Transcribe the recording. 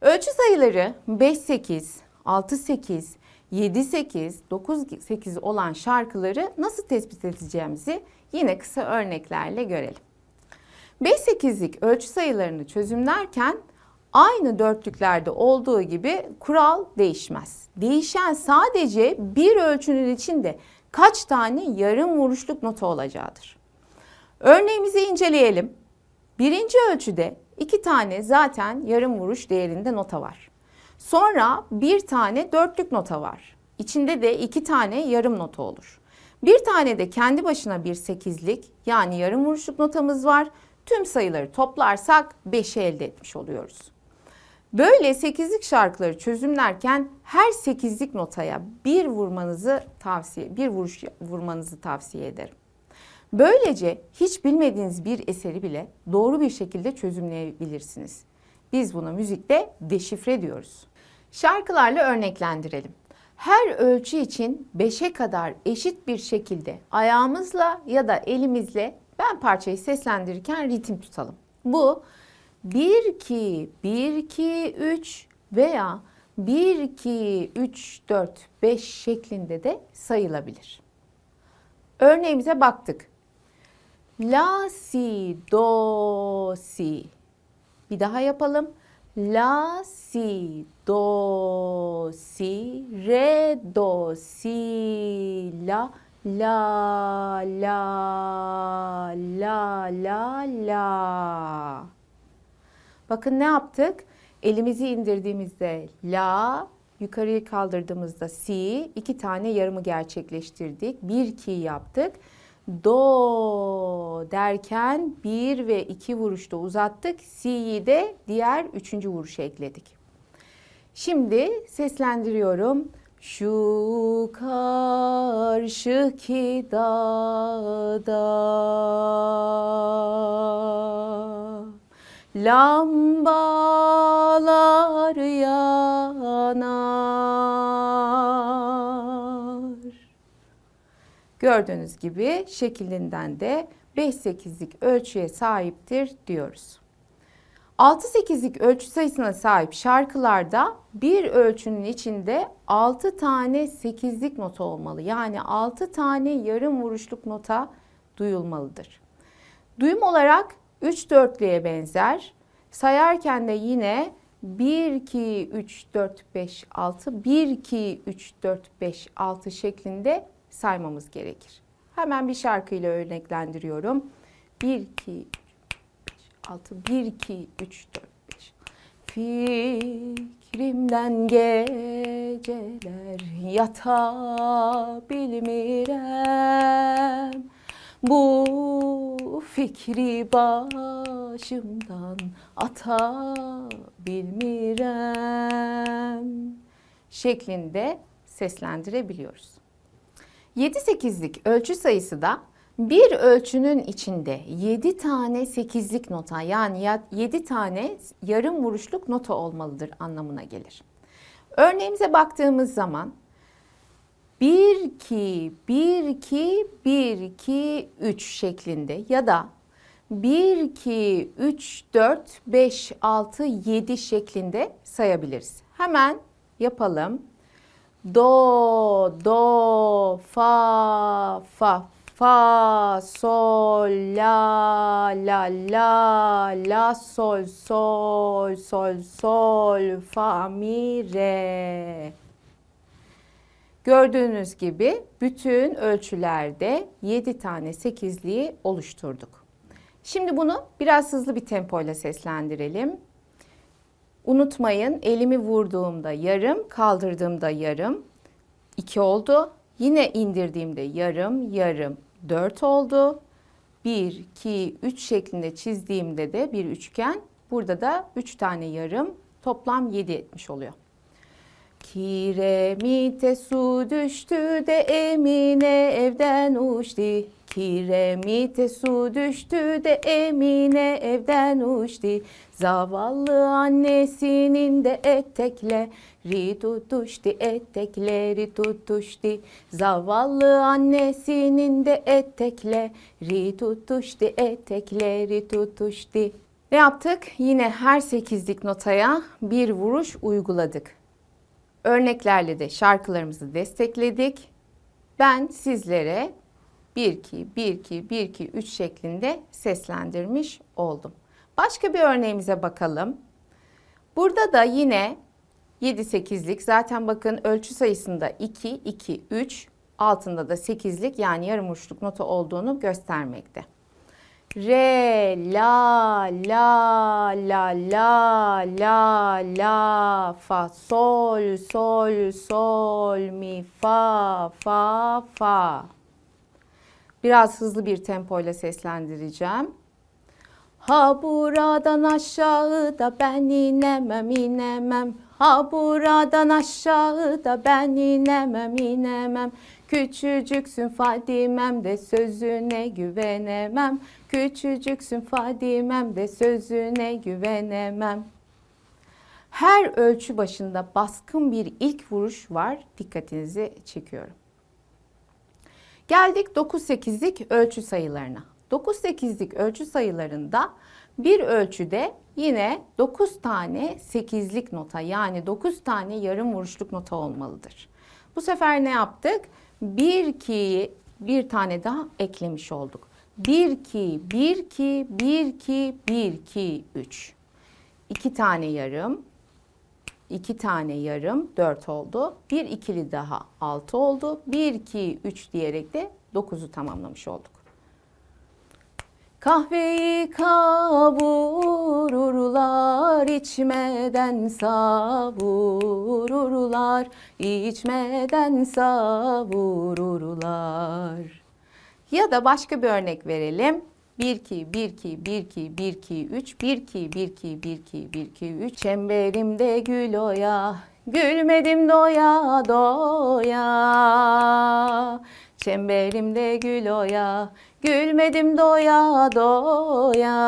Ölçü sayıları 5-8, 6-8, 7-8, 9-8 olan şarkıları nasıl tespit edeceğimizi yine kısa örneklerle görelim. 5-8'lik ölçü sayılarını çözümlerken aynı dörtlüklerde olduğu gibi kural değişmez. Değişen sadece bir ölçünün içinde kaç tane yarım vuruşluk nota olacağıdır. Örneğimizi inceleyelim. Birinci ölçüde iki tane zaten yarım vuruş değerinde nota var. Sonra bir tane dörtlük nota var. İçinde de iki tane yarım nota olur. Bir tane de kendi başına bir sekizlik yani yarım vuruşluk notamız var. Tüm sayıları toplarsak 5'i elde etmiş oluyoruz. Böyle sekizlik şarkıları çözümlerken her sekizlik notaya bir vurmanızı tavsiye, bir vuruş vurmanızı tavsiye ederim. Böylece hiç bilmediğiniz bir eseri bile doğru bir şekilde çözümleyebilirsiniz. Biz buna müzikte deşifre diyoruz. Şarkılarla örneklendirelim. Her ölçü için 5'e kadar eşit bir şekilde ayağımızla ya da elimizle ben parçayı seslendirirken ritim tutalım. Bu 1 2 1 2 3 veya 1 2 3 4 5 şeklinde de sayılabilir. Örneğimize baktık. La si do si. Bir daha yapalım. La si do si re do si la la la la la la. Bakın ne yaptık? Elimizi indirdiğimizde la, yukarıya kaldırdığımızda si, iki tane yarımı gerçekleştirdik. Bir ki yaptık. Do derken bir ve iki vuruşta uzattık. Si'yi de diğer üçüncü vuruşa ekledik. Şimdi seslendiriyorum. Şu karşıki dağda lambalar yanar. Gördüğünüz gibi şeklinden de 5-8'lik ölçüye sahiptir diyoruz. 6-8'lik ölçü sayısına sahip şarkılarda bir ölçünün içinde 6 tane 8'lik nota olmalı. Yani 6 tane yarım vuruşluk nota duyulmalıdır. Duyum olarak 3 dörtlüğe benzer. Sayarken de yine 1 2 3 4 5 6 1 2 3 4 5 6 şeklinde saymamız gerekir. Hemen bir şarkıyla örneklendiriyorum. 1 2 6 1 2 3 4 5 Fikrimden geceler yatabilmirem Bu fikri başımdan atabilmirem şeklinde seslendirebiliyoruz. 7-8'lik ölçü sayısı da bir ölçünün içinde 7 tane 8'lik nota yani 7 tane yarım vuruşluk nota olmalıdır anlamına gelir. Örneğimize baktığımız zaman 1 2 1 2 1 2 3 şeklinde ya da 1 2 3 4 5 6 7 şeklinde sayabiliriz. Hemen yapalım. Do, do, fa, fa, fa, sol, la, la, la, la, sol, sol, sol, sol, fa, mi, re. Gördüğünüz gibi bütün ölçülerde 7 tane 8'liği oluşturduk. Şimdi bunu biraz hızlı bir tempoyla seslendirelim. Unutmayın elimi vurduğumda yarım, kaldırdığımda yarım 2 oldu. Yine indirdiğimde yarım, yarım 4 oldu. 1, 2, 3 şeklinde çizdiğimde de bir üçgen. Burada da 3 tane yarım toplam 7 etmiş oluyor. Kiremite su düştü de Emine evden uçtu. Kiremite su düştü de Emine evden uçtu. Zavallı annesinin de etekleri ri tutuştu etekleri tutuştu zavallı annesinin de etekleri tutuştu etekleri tutuştu. Ne yaptık? Yine her sekizlik notaya bir vuruş uyguladık. Örneklerle de şarkılarımızı destekledik. Ben sizlere 1 2 1 2 1 2 3 şeklinde seslendirmiş oldum. Başka bir örneğimize bakalım. Burada da yine 7 8'lik zaten bakın ölçü sayısında 2 2 3 altında da 8'lik yani yarım uçluk nota olduğunu göstermekte. Re, la, la, la, la, la, la, fa, sol, sol, sol, mi, fa, fa, fa. Biraz hızlı bir tempoyla seslendireceğim. Ha buradan aşağıda ben inemem inemem. Ha buradan aşağıda ben inemem inemem. Küçücüksün Fadimem de sözüne güvenemem. Küçücüksün Fadimem de sözüne güvenemem. Her ölçü başında baskın bir ilk vuruş var. Dikkatinizi çekiyorum. Geldik 9-8'lik ölçü sayılarına. 9-8'lik ölçü sayılarında bir ölçüde yine 9 tane 8'lik nota yani 9 tane yarım vuruşluk nota olmalıdır. Bu sefer ne yaptık? 1 2 bir tane daha eklemiş olduk. 1 2 1 2 1 2 1 2 3. 2 tane yarım, 2 tane yarım 4 oldu. Bir ikili daha 6 oldu. 1 2 3 diyerek de 9'u tamamlamış olduk. Kahveyi kavururlar, içmeden savururlar, içmeden savururlar. Ya da başka bir örnek verelim. 1 2 1 2 1 2 1 2 3 1 2 1 2 1 2 1 2 3 Çemberimde gül oya gülmedim doya doya. Çemberimde gül oya gülmedim doya doya